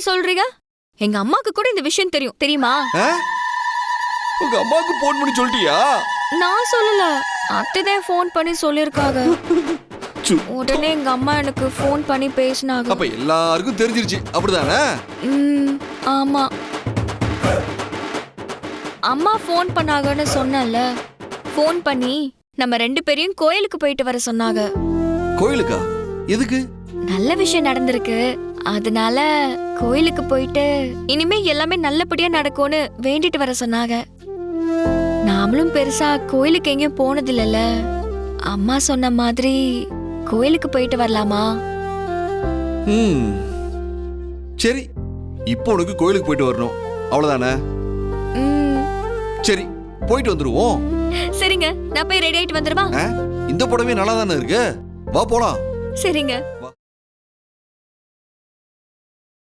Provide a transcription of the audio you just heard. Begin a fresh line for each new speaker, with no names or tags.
இப்படி சொல்றீங்க? எங்க அம்மாக்கு கூட இந்த விஷயம் தெரியும். தெரியுமா?
உங்க அம்மாவுக்கு போன் பண்ணி சொல்லிட்டியா?
நான் சொல்லல. அத்தைதான் ஃபோன் பண்ணி சொல்லிருக்காங்க. உடனே எங்க அம்மா எனக்கு ஃபோன் பண்ணி பேசினாங்க.
அப்ப எல்லாருக்கும் தெரிஞ்சிருச்சு. அப்படிதானே?
ஆமா. அம்மா ஃபோன் பண்ணாங்கன்னு சொன்னல ஃபோன் பண்ணி நம்ம ரெண்டு பேரையும் கோயிலுக்கு போயிட்டு வர சொன்னாங்க.
கோயிலுக்கா? எதுக்கு?
நல்ல விஷயம் நடந்திருக்கு. அதனால கோயிலுக்கு போயிட்டு இனிமே எல்லாமே நல்லபடியா நடக்கும்னு வேண்டிட்டு வர சொன்னாங்க. நாமளும் பெருசா கோயிலுக்கு எங்கேயும் போனது இல்லைல்ல அம்மா சொன்ன மாதிரி கோயிலுக்கு போயிட்டு வரலாமா?
ம். சரி இப்போ உனக்கு கோயிலுக்கு போயிட்டு வரணும். அவ்வளவுதானே?
ம்,
சரி போயிட்டு வந்துருவோம்.
சரிங்க நான் போய் ரெடி ஆயிட்டு வந்துருவா
ஆ? இந்த புடவை நல்லா தானே இருக்கு? வா போலாம்.
சரிங்க.